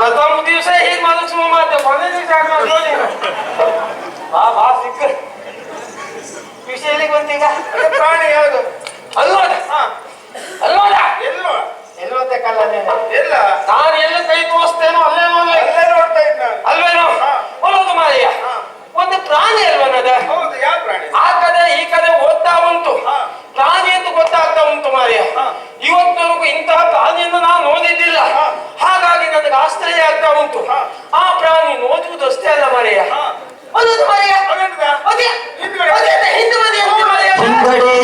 ಪ್ರಥಮ ದಿವಸ ಹೀಗೆ ಮಾದಕ್ ಸುಮ್ಮ ಮಾತೆ ಕೊನೆ ದಿವಸ ಯಾಕೆ ನೋಡಿ. ಬಾ ಬಾ ಸಿಕ್ಕ. ವಿಷಯಲ್ಲಿ ಬಂತೀಗ? ಪ್ರಾಣಿ ಯಾವುದು? ಅಲ್ಲೋದ. ಅಲ್ಲೋದ. ಎಲ್ಲೋ? ಎಲ್ಲೋತೆ ಕಲ್ಲ ಎಲ್ಲ? ನಾನು ಎಲ್ಲಿ ಕೈ ತೋರಿಸ್ತೇನೋ ಅಲ್ಲೇ ನೋಡ್ಲೇ ಇಲ್ಲೇ ನೋಡ್ತಾ ಇದ್ದ ಅಲ್ವೇನೋ? ಒಳ್ಳೋದು ಮಾರಿಯ ಒಂದು ಪ್ರಾಣಿ ಬಂತು ಆ ಪ್ರಾಣಿ ನೋದುವುದಷ್ಟೇ ಅಲ್ಲ ಮರೆಯ ಒಂದೊಂದು ಮರೆಯ ಅದೇ ಹಿಂದೆ ಮರೆಯ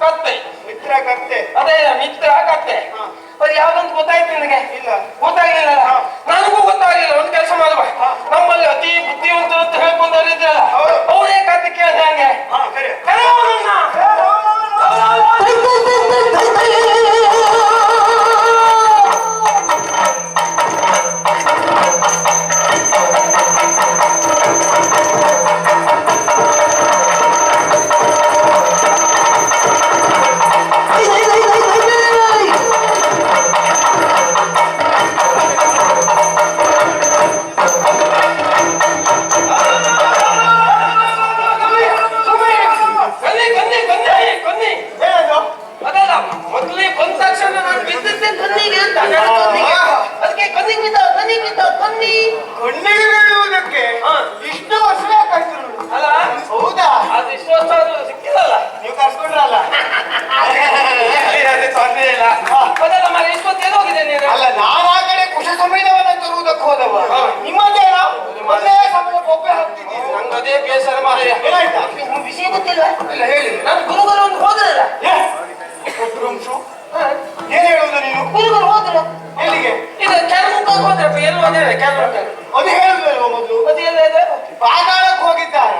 করতে ಕಣ್ಣಿಗೆ ಅಂತ ಅದಕ್ಕೆ ಕಣ್ಣಿಗೆ ಬಿದ್ದ ಕಣ್ಣಿಗೆ ಬಿದ್ದ ಕಣ್ಣಿ ಕಣ್ಣಿಗೆ ಬೀಳುವುದಕ್ಕೆ ಅಲ್ಲ? ಹೌದಾ? ಇಲ್ಲ. ಅದಲ್ಲ ಹೋಗಿದೆ ನೀನು? ಅಲ್ಲ ನಾನು ಆ ಕಡೆ ಕುಶ ಸಂವೇದವನ್ನು ತರುವುದಕ್ಕೆ ಹೋದವ. ನಿಮ್ಮದೇನ ಅದೇ ಬೇಸರ ಮಾರಾಯ ಏನಾಯ್ತಾ ವಿಷಯ ಗೊತ್ತಿಲ್ವಾ ಇಲ್ಲ ಹೇಳಿ. ನಾನು ಗುರುಗಳು ಒಂದು ಹೋದ್ರಲ್ಲ? ಒಬ್ರು ಹುಡುಗರು ಹೋದ್ರು? ಎಲ್ಲಿಗೆ? ಇದು ಕೆಲ್ಮುಖ ಹೋದ್ರಪ್ಪ ಎಲ್ಲಿ ಹೋದ್ರೆ? ಕೆಲ್ಮುಖ ಅದು ಹೇಳಿದ್ವಲ್ವ ಮೊದಲು? ಅದು ಎಲ್ಲ ಇದೆ ಪಾತಾಳಕ್ಕೆ ಹೋಗಿದ್ದಾರೆ?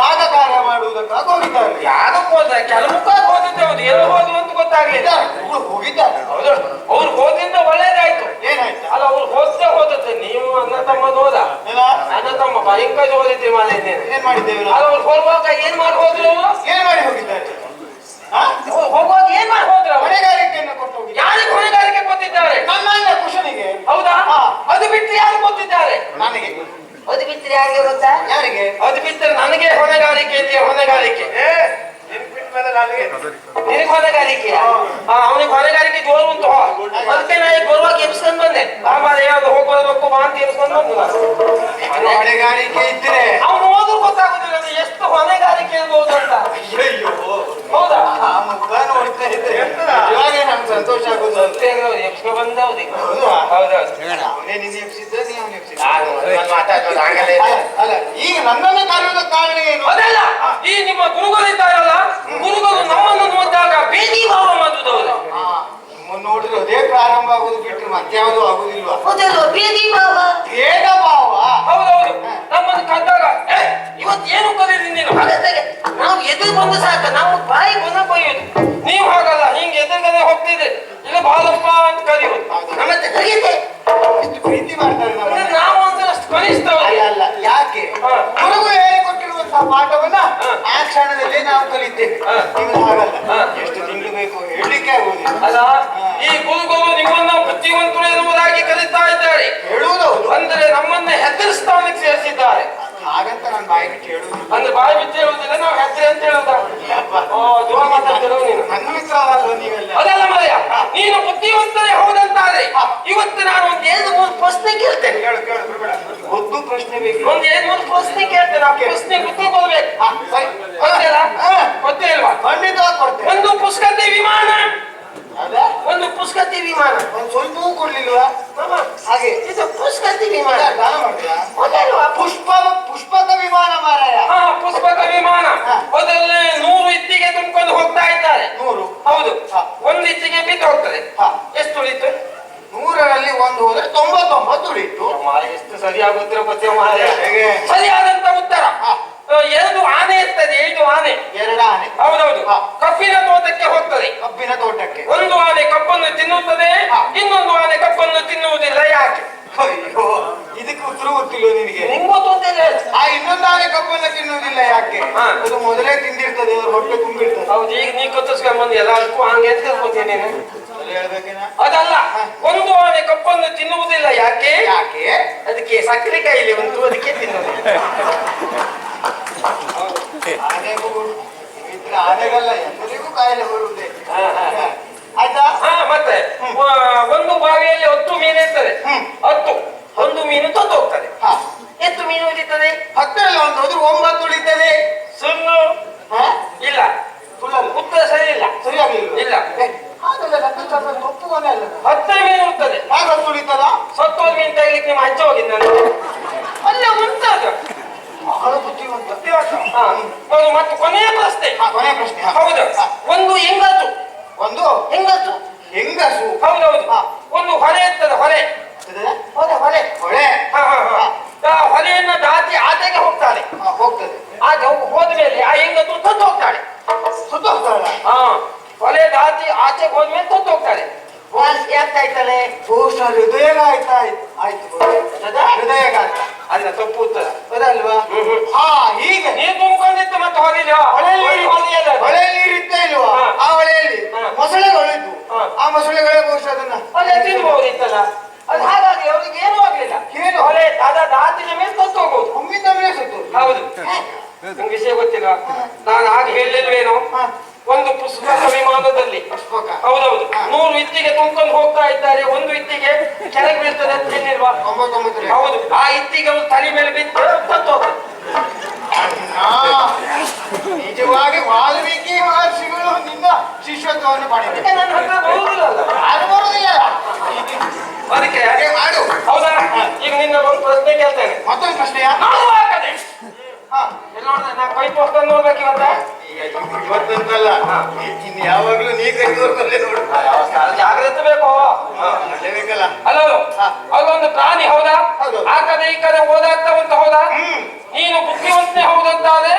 ಯಾಗ ಕಾರ್ಯ ಮಾಡುವುದಕ್ಕಾಗಿ ಹೋಗಿದ್ದಾರೆ ಯಾಗಕ್ಕೆ ಹೋದ ಕೆಲ್ಮುಖ ಹೋದಿದ್ದೆ ಅವ್ರು ಎಲ್ಲಿ ಹೋದ್ರು ಅಂತ ಗೊತ್ತಾಗ್ಲಿಲ್ಲ. ಅವ್ರು ಹೋಗಿದ್ದಾರೆ ಹೌದು ಅವ್ರು ಹೋದಿಂದ ಒಳ್ಳೇದಾಯ್ತು. ಏನಾಯ್ತು? ಅಲ್ಲ ಅವ್ರು ಹೋದ್ದೆ ಹೋದದ್ದು. ನೀವು ಅನ್ನ ತಮ್ಮ ಹೋದ? ಅನ್ನ ತಮ್ಮ ಭಯಂಕರ ಹೋದಿದ್ದೆ ಮಾಡಿದ್ದೇನೆ ಏನ್ ಮಾಡಿದ್ದೇವೆ? ಅಲ್ಲ ಅವ್ರು ಹೋಗುವಾಗ ಏನ್ ಮಾಡಿ ಹೋದ್ರು ಏನ್ ಮಾಡಿ ಹೋಗಿದ್ದಾರೆ? ಹೋಗುವಾಗ ಏನ್ ಮಾಡಿ ಹೋದ್ರ ಹೊಣೆಗಾರಿಕೆಯನ್ನು ಕೊಟ್ಟು ಹೋಗಿ ಅದು ಬಿಟ್ಟರೆ ಯಾರಿಗೆ? ಅದು ಬಿಟ್ಟರೆ ನನಗೆ ಹೊಣೆಗಾರಿಕೆ ಇದೆಯಾ? ಹೊಣೆಗಾರಿಕೆ. ನಿನಗೆ ಹೊಣೆಗಾರಿಕೆ ಅವನಿಗೆ ಹೊಣೆಗಾರಿಕೆ ಜೋರು ಉಂಟು ಅದಕ್ಕೆ ನಾ ಈಗ ಬರುವಾಗ ಎಬ್ಸ್ಕೊಂಡ್ ಬಂದೆ. ಆಮೇಲೆ ಯಾವ್ದು ಹೋಗ್ಬೋದಕ್ಕೂ ಬಾ ಅಂತ ಎಬ್ಸ್ಕೊಂಡ್ ಬಂದು ಹೊಣೆಗಾರಿಕೆ ಇದ್ರೆ ಅವನು ಹೋದ್ರು ಗೊತ್ತಾಗುದಿಲ್ಲ ಅದು ಎಷ್ಟು ಹೊಣೆಗಾರಿಕೆ ಇರ್ಬೋದು ಅಂತ. ಅಯ್ಯೋ ಹೌದಾ? ಮುಖ ನೋಡ್ತಾ ನಮ್ಗೆ ಸಂತೋಷ ಆಗೋದು ಅಂತ ಎಬ್ಸ್ಕೊಂಡ್ ಬಂದವ್ದು ಈಗ ಹೌದಾ? ಹೌದೌದು ಅವನೇ ನೀ ಅವನೇ ಮಾತಾಡೋದು. ಅಲ್ಲ ಈಗ ನನ್ನನ್ನು ಕರೆಯುವುದಕ್ಕೆ ಕಾರಣ ಏನು? ಅದಲ್ಲ ಈ ನಿಮ್ಮ ಬಾಲಪ್ಪ ಅಂತ ಕರೀತೆ ಎಷ್ಟು ಪ್ರೀತಿ ಮಾಡ್ತಾರೆ ನಮ್ಮನ್ನ. ನಾವು ಅಷ್ಟು ಅಲ್ಲ ಅಲ್ಲ ಯಾಕೆ? ಹಾ. ಗುರುಗಳು ಹೇಳಿಕೊಟ್ಟಿರುವಂತಹ ಪಾಠವನ್ನ ಹಾ. ಆ ಕ್ಷಣದಲ್ಲಿ ನಾವು ಕಲಿತೇವೆ. ಹಾ. ನೀವು ಹಾಗಲ್ಲ. ಹಾ. ಎಷ್ಟು ತಿಂಗಳು ಬೇಕು ಹೇಳಲಿಕ್ಕೆ ಆಗುದಿಲ್ಲ ಅಲ್ಲ ಈ ಗುರುಗಳು ನಿಮ್ಮನ್ನ ಬುದ್ಧಿವಂತರು ಎನ್ನುವುದಾಗಿ ಕಲಿತಾ ಇದ್ದಾರೆ. ಹೇಳುವುದೌದು ಅಂದ್ರೆ ನಮ್ಮನ್ನ ಹೆದರಿಸ್ತಾನಕ್ಕೆ ಸೇರಿಸಿದ್ದಾರೆ. ಹಾಗಂತ ನಾನು ಬಾಯಿ ಬಿಟ್ಟು ಹೇಳುವುದು ಅಂದ್ರೆ ಬಾಯಿ ಬಿಟ್ಟು ಹೇಳುವುದಿಲ್ಲ ನಾವು ಹೆಜ್ಜೆ ಅಂತ ಹೇಳುದ ಓ ದೂರ ಮಾತಾಡ್ತಿರೋ ನೀನು ನನ್ನ ಮಿತ್ರರಲ್ಲ ನೀವೆಲ್ಲ ಅದಲ್ಲ ಮರೆಯ ನೀನು ಬುದ್ಧಿವಂತರೇ ಹೌದಂತಾದ್ರೆ ಇವತ್ತು ನಾನು ಒಂದ್ ಎರಡು ಮೂರು ಪ್ರಶ್ನೆ ಕೇಳ್ತೇನೆ. ಒಂದು ಪ್ರಶ್ನೆ ಬೇಕು. ಒಂದ್ ಏನ್ ಒಂದು ಪ್ರಶ್ನೆ ಕೇಳ್ತೇನೆ? ಆ ಪ್ರಶ್ನೆ ಸರಿ. ಗೊತ್ತಿಲ್ಲ. ಗೊತ್ತೇ ಇಲ್ವಾ? ಕೊಡ್ತೇನೆ. ಒಂದು ಪುಷ್ಕತೆ ವಿಮಾನ. ಅದೇ? ಒಂದು ಪುಷ್ಕತೆ ವಿಮಾನ. ಒಂದ್ ಸ್ವಲ್ಪ ಕೊಡ್ಲಿಲ್ವಾ? ಹಾಗೆ. ಇದು ಪುಷ್ಕತೆ ವಿಮಾನ. ಗೊತ್ತಿಲ್ವಾ? ಪುಷ್ಪ ಪುಷ್ಪಕ ವಿಮಾನ ಮಾರಾಯ. ಪುಷ್ಪಕ ವಿಮಾನ. ಅದರಲ್ಲಿ ನೂರು ಇತ್ತಿಗೆ ತುಂಬಿಕೊಂಡು ಹೋಗ್ತಾ ಇದ್ದಾರೆ. ನೂರು. ಹೌದು. ಒಂದು ಇತ್ತಿಗೆ ಬಿದ್ದು ಹೋಗ್ತದೆ. ಎಷ್ಟು ಉಳಿತು? ನೂರರಲ್ಲಿ ಒಂದು ಹೋದ್ರೆ ತೊಂಬತ್ತೊಂಬತ್ತು ಉಳಿತು ಮಾರೆ ಎಷ್ಟು ಸರಿಯಾಗುತ್ತಿರೋ ಪತ್ತೆ? ಸರಿಯಾದಂತ ಉತ್ತರ. ಎರಡು ಆನೆ ಇರ್ತದೆ ಎರಡು ಆನೆ. ಎರಡು ಆನೆ. ಹೌದೌದು. ಕಬ್ಬಿನ ತೋಟಕ್ಕೆ ಹೋಗ್ತದೆ. ಕಬ್ಬಿನ ತೋಟಕ್ಕೆ. ಒಂದು ಆನೆ ಕಬ್ಬನ್ನು ತಿನ್ನುತ್ತದೆ ಇನ್ನೊಂದು ಆನೆ ಕಬ್ಬನ್ನು ತಿನ್ನುವುದಿಲ್ಲ ಯಾಕೆ? ಅಯ್ಯೋ ಇದಕ್ಕೆ ಉತ್ತರ ಗೊತ್ತಿಲ್ಲ ನಿನಗೆ? ನಿಂಗ್ ಗೊತ್ತೊಂದಿಲ್ಲ ಆ ಇನ್ನೊಂದು ಆನೆ ಕಬ್ಬನ್ನ ತಿನ್ನುವುದಿಲ್ಲ ಯಾಕೆ? ಹಾ. ಅದು ಮೊದಲೇ ತಿಂದಿರ್ತದೆ ಅವ್ರ ಹೊಟ್ಟೆ ತುಂಬಿರ್ತದೆ. ಹೌದು ಈಗ ನೀ ಕತ್ತಿಸ್ಕೊಂಡ್ ಬಂದು ಎಲ್ಲದಕ್ಕೂ ಹಂಗೆ ಅಂತ ನೀನು. ಹೇಳ್ಬೇಕೇನ ಅದಲ್ಲ ಒಂದು ಆನೆ ಕಪ್ಪನ್ನು ತಿನ್ನುವುದಿಲ್ಲ ಯಾಕೆ? ಯಾಕೆ? ಅದಕ್ಕೆ ಸಕ್ಕರೆ ಕಾಯಿಲೆ ಉಂಟು ಅದಕ್ಕೆ ತಿನ್ನುವುದಿಲ್ಲ ಆನೆಗೂ ಇದ್ರೆ ಆನೆಗಲ್ಲ ಎಲ್ಲರಿಗೂ ಕಾಯಿಲೆ ಬರುವುದೇ. ಆಯ್ತಾ? ಹಾ ಮತ್ತೆ ಒಂದು ಬಾವಿಯಲ್ಲಿ ಹತ್ತು ಮೀನು ಇರ್ತದೆ. ಹತ್ತು. ಒಂದು ಮೀನು ತಂದು ಹೋಗ್ತದೆ ಎಷ್ಟು ಮೀನು ಉಳಿತದೆ? ಹತ್ತರಲ್ಲಿ ಒಂದು ಹೋದ್ರೆ ಒಂಬತ್ತು ಉಳಿತದೆ. ಸುಳ್ಳು ಇಲ್ಲ. ಉತ್ತರ ಸರಿ ಇಲ್ಲ. ಸರಿಯಾಗಿಲ್ಲ ಇಲ್ಲ. ಹಾಗಲ್ಲ ನನ್ನ ತಪ್ಪುವನೇ ಅಲ್ಲ. ಹತ್ತು ಮೀನು ಇರ್ತದೆ ಹಾಗೆ ಹತ್ತು ಉಳಿತದ ಸತ್ತೋದ ಮೀನು ತೆಗಿಲಿಕ್ಕೆ ನಿಮ್ಮ ಅಜ್ಜ ಹೋಗಿದ್ದು ಅಲ್ಲೇ ಮುಂತಾದ ಉಂಟದು. ಬಹಳ ಬುದ್ಧಿವಂತ. ಹೌದು ಮತ್ತೆ ಕೊನೆಯ ಪ್ರಶ್ನೆ. ಹಾ ಕೊನೆಯ ಪ್ರಶ್ನೆ. ಹೌದು. ಒಂದು ಹೆಂಗಸು. ಒಂದು ಹೆಂಗಸು. ಹೆಂಗಸು. ಹೌದೌದು ಹಾ. ಒಂದು ಹೊರೆ ಇರ್ತದೆ ಹೊರೆ. ಇರ್ತದೆ? ಹೊರೆ. ಹೊರೆ. ಹೊಳೆ ಹಾ ಹಾ ಹಾ ಆ ಹೊರೆಯನ್ನ ದಾಟಿ ಆಚೆಗೆ ಹೋಗ್ತಾಳೆ ಹಾ, ಹೋಗ್ತದೆ ಆಚೆ ಹೋಗ್- ಹೋದ್ಮೇಲೆ ಆ ಹೆಂಗಸು ತಂದು ಹೋಗ್ತಾಳೆ ಸುತ್ತ ಹೋಗ್ತಾಳ ಹಾ ಹೊರೆ ದಾಟಿ ಆಚೆಗೆ ಹೋದ್ಮೇಲೆ ತಂದು ಹೋಗ್ತಾಳೆ ಯಾಕೆ ಆಯ್ತಾಳೆ ಬಹುಶಃ ಹೃದಯಗಾಯ್ತ ಆಯ್ತು ಆಯ್ತು ಹೃದಯಗಾಯ್ತ ಅಲ್ಲ ತಪ್ಪು ಉತ್ತರ ಅದಲ್ವಾ ಹ್ಮ್, ಹ್ಮ್. ಹಾ ಹೀಗೆ ನೀರು ತುಂಬಿಕೊಂಡಿತ್ತು ಹೊಳೆಯಲ್ಲಿ ನೀರಿತ್ತ ಇಲ್ವಾ. ಆ ಹೊಳೆಯಲ್ಲಿ ಮೊಸಳೆಗಳು ಇದ್ವು. ಆ ಮೊಸಳೆಗಳೇ ಬಹುಶಃ ಅದನ್ನ ತಿನ್ಬಹುದಿತ್ತಲ್ಲ ಅದು ಹಾಗಾಗಿ ಅವ್ರಿಗೆ ಏನೂ ಆಗ್ಲಿಲ್ಲ. ಏನು? ಹೊಳೆ ಅದ ದಾಟಿನ ಮೇಲೆ ಸತ್ತು ಹೋಗ್ಬೋದು. ಒಮ್ಮಿಂದ ಮೇಲೆ ಸತ್ತು ಹೌದು. ನಂಗೆ ವಿಷಯ ಗೊತ್ತಿಲ್ಲ. ನಾನು ಆಗ ಹೇಳಿಲ್ವೇನೋ. ಒಂದು ಪುಸ್ತಕ ವಿಮಾನದಲ್ಲಿ ಹೌದೌದು. ನೂರು ಇತ್ತಿಗೆ ತುಂಬ್ಕೊಂಡು ಹೋಗ್ತಾ ಇದ್ದಾರೆ. ಒಂದು ಇತ್ತಿಗೆ ಕೆಳಗೆ ಬೀಳ್ತದೆ ಅಂತ ಹೇಳಿಲ್ವಾ? ಹೌದು. ಆ ಇತ್ತಿಗೆ ಅವ್ರು ತಲೆ ಮೇಲೆ ಬಿದ್ದು ಸತ್ತು ಹೋಗ್ತದೆ. ನಿಜವಾಗಿ ವಾಲ್ಮೀಕಿ ಮಹರ್ಷಿಗಳು ನಿನ್ನ ಶಿಷ್ಯತ್ವವನ್ನು ಮಾಡಿದ್ದಾರೆ ಅದಕ್ಕೆ ಮಾಡು. ಹೌದಾ? ಈಗ ನಿನ್ನ ಒಂದು ಪ್ರಶ್ನೆ ಕೇಳ್ತೇನೆ. ಮತ್ತೊಂದು ಪ್ರಶ್ನೆಯ ಯಾವಾಗ್ಲೂ ನೀ ಕೈ ಜಾಗ್ರತೆ ಬೇಕು? ಹಲೋ? ಅಲ್ಲೊಂದು ಪ್ರಾಣಿ ಹೌದಾ? ಆ ಕಡೆ ಈ ಕಡೆ ಓದಾಡ್ತಾ ಅಂತ ಹೌದಾ? ನೀನು ಬುದ್ಧಿವಂತನೇ ಹೌದಂತಾದ್ರೆ